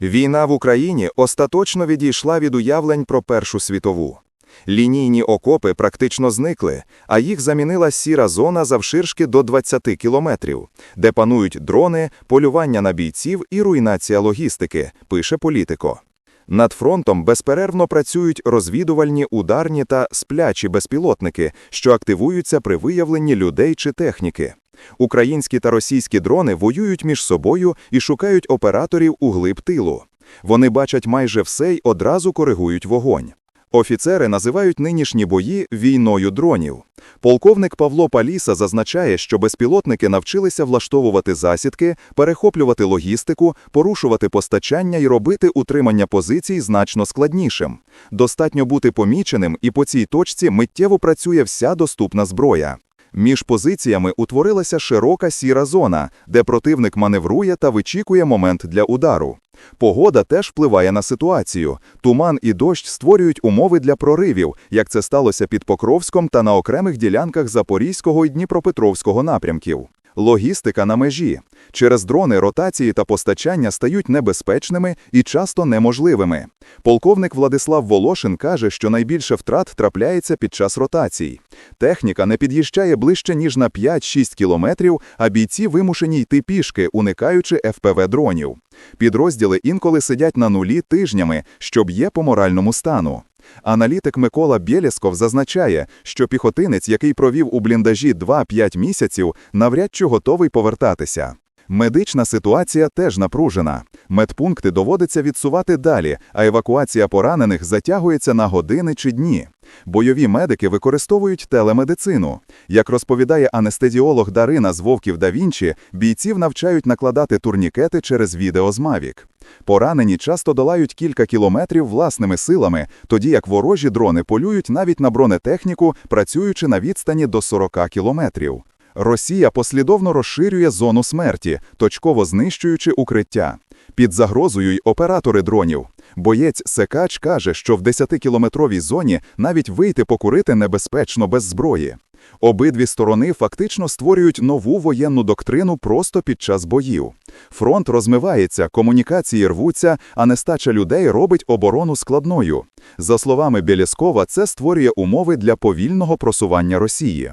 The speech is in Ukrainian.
Війна в Україні остаточно відійшла від уявлень про Першу світову. Лінійні окопи практично зникли, а їх замінила сіра зона завширшки до 20 кілометрів, де панують дрони, полювання на бійців і руйнація логістики, пише політико. Над фронтом безперервно працюють розвідувальні, ударні та сплячі безпілотники, що активуються при виявленні людей чи техніки. Українські та російські дрони воюють між собою і шукають операторів у глиб тилу. Вони бачать майже все й одразу коригують вогонь. Офіцери називають нинішні бої війною дронів. Полковник Павло Паліса зазначає, що безпілотники навчилися влаштовувати засідки, перехоплювати логістику, порушувати постачання і робити утримання позицій значно складнішим. Достатньо бути поміченим, і по цій точці миттєво працює вся доступна зброя. Між позиціями утворилася широка сіра зона, де противник маневрує та вичікує момент для удару. Погода теж впливає на ситуацію. Туман і дощ створюють умови для проривів, як це сталося під Покровськом та на окремих ділянках Запорізького і Дніпропетровського напрямків. Логістика на межі. Через дрони ротації та постачання стають небезпечними і часто неможливими. Полковник Владислав Волошин каже, що найбільше втрат трапляється під час ротацій. Техніка не під'їжджає ближче, ніж на 5-6 кілометрів, а бійці вимушені йти пішки, уникаючи ФПВ-дронів. Підрозділи інколи сидять на нулі тижнями, що б'є по моральному стану. Аналітик Микола Бєлєсков зазначає, що піхотинець, який провів у бліндажі 2-5 місяців, навряд чи готовий повертатися. Медична ситуація теж напружена. Медпункти доводиться відсувати далі, а евакуація поранених затягується на години чи дні. Бойові медики використовують телемедицину. Як розповідає анестезіолог Дарина з Вовків да Вінчі, бійців навчають накладати турнікети через відео з Мавік. Поранені часто долають кілька кілометрів власними силами, тоді як ворожі дрони полюють навіть на бронетехніку, працюючи на відстані до 40 кілометрів. Росія послідовно розширює зону смерті, точково знищуючи укриття. Під загрозою й оператори дронів. Боєць Секач каже, що в 10-кілометровій зоні навіть вийти покурити небезпечно без зброї. Обидві сторони фактично створюють нову воєнну доктрину просто під час боїв. Фронт розмивається, комунікації рвуться, а нестача людей робить оборону складною. За словами Білєскова, це створює умови для повільного просування Росії.